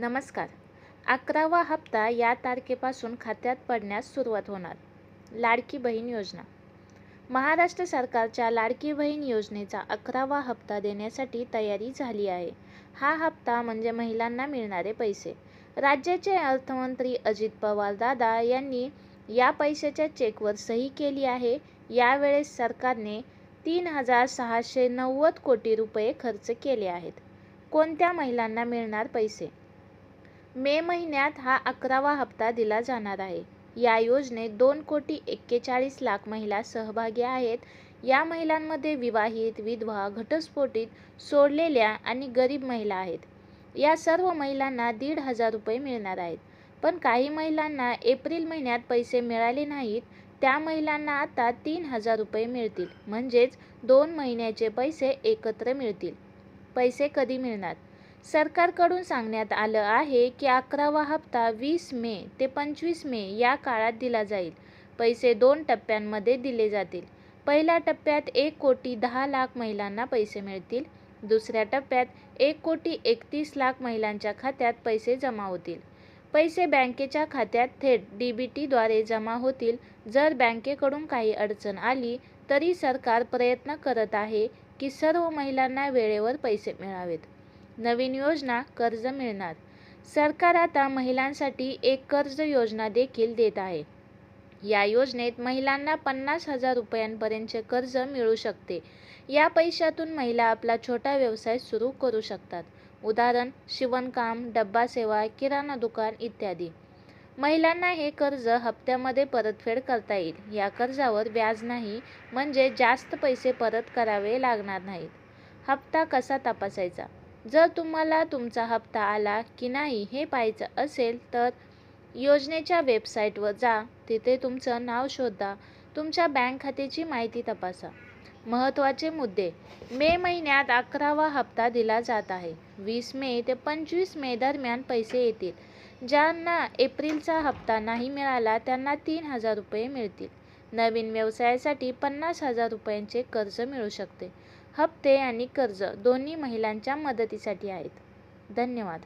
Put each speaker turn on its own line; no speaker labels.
नमस्कार. अकरावा हप्ता या तारखेपासून खात्यात पडण्यास सुरुवात होणार. लाडकी बहीण योजना. महाराष्ट्र सरकारच्या लाडकी बहीण योजनेचा अकरावा हप्ता देण्यासाठी तयारी झाली आहे. हा हप्ता म्हणजे महिलांना मिळणारे पैसे. राज्याचे अर्थमंत्री अजित पवार दादा यांनी या पैशाच्या चेकवर सही केली आहे. यावेळेस सरकारने तीन हजार सहाशे नव्वद कोटी रुपये खर्च केले आहेत. कोणत्या महिलांना मिळणार पैसे? मे महिन्यात हा अकरावा हप्ता दिला जाणार आहे. या योजनेत दोन कोटी एक्केचाळीस लाख महिला सहभागी आहेत. या महिलांमध्ये विवाहित विधवा घटस्फोटीत सोडलेल्या आणि गरीब महिला आहेत. या सर्व महिलांना दीड हजार रुपये मिळणार आहेत. पण काही महिलांना एप्रिल महिन्यात पैसे मिळाले नाहीत. त्या महिलांना आता तीन हजार रुपये मिळतील. म्हणजेच दोन महिन्याचे पैसे एकत्र मिळतील. पैसे कधी मिळणार? सरकारकडून सांगण्यात आलं आहे की अकरावा हप्ता वीस मे ते पंचवीस मे या काळात दिला जाईल. पैसे दोन टप्प्यांमध्ये दिले जातील. पहिल्या टप्प्यात एक कोटी दहा लाख महिलांना पैसे मिळतील. दुसऱ्या टप्प्यात एक कोटी एकतीस लाख महिलांच्या खात्यात पैसे जमा होतील. पैसे बँकेच्या खात्यात थेट डी बी टीद्वारे जमा होतील. जर बँकेकडून काही अडचण आली तरी सरकार प्रयत्न करत आहे की सर्व महिलांना वेळेवर पैसे मिळावेत. नवीन योजना कर्ज मिळणार. सरकार आता महिलांसाठी एक कर्ज योजना देखील देत आहे. या योजनेत महिलांना पन्नास हजार रुपयांपर्यंतचे कर्ज मिळू शकते. या पैशातून महिला आपला छोटा व्यवसाय सुरू करू शकतात. उदाहरण शिवणकाम डब्बा सेवा किराणा दुकान इत्यादी. महिलांना हे कर्ज हप्त्यामध्ये परतफेड करता येईल. या कर्जावर व्याज नाही म्हणजे जास्त पैसे परत करावे लागणार नाहीत. हप्ता कसा तपासायचा? जर तुम्हाला तुमचा हप्ता आला की नाही हे पाहायचं असेल तर योजनेच्या वेबसाईटवर जा. तिथे तुमचं नाव शोधा. तुमच्या बँक खात्याची माहिती तपासा. महत्त्वाचे मुद्दे. मे महिन्यात अकरावा हप्ता दिला जात आहे. वीस मे ते पंचवीस मे दरम्यान पैसे येतील. ज्यांना एप्रिलचा हप्ता नाही मिळाला त्यांना तीन हजार रुपये मिळतील. नवीन व्यवसायासाठी पन्नास हजार रुपयांचे कर्ज मिळू शकते. हप्ते आणि कर्ज दोन्ही महिलांच्या मदतीसाठी आहेत. धन्यवाद.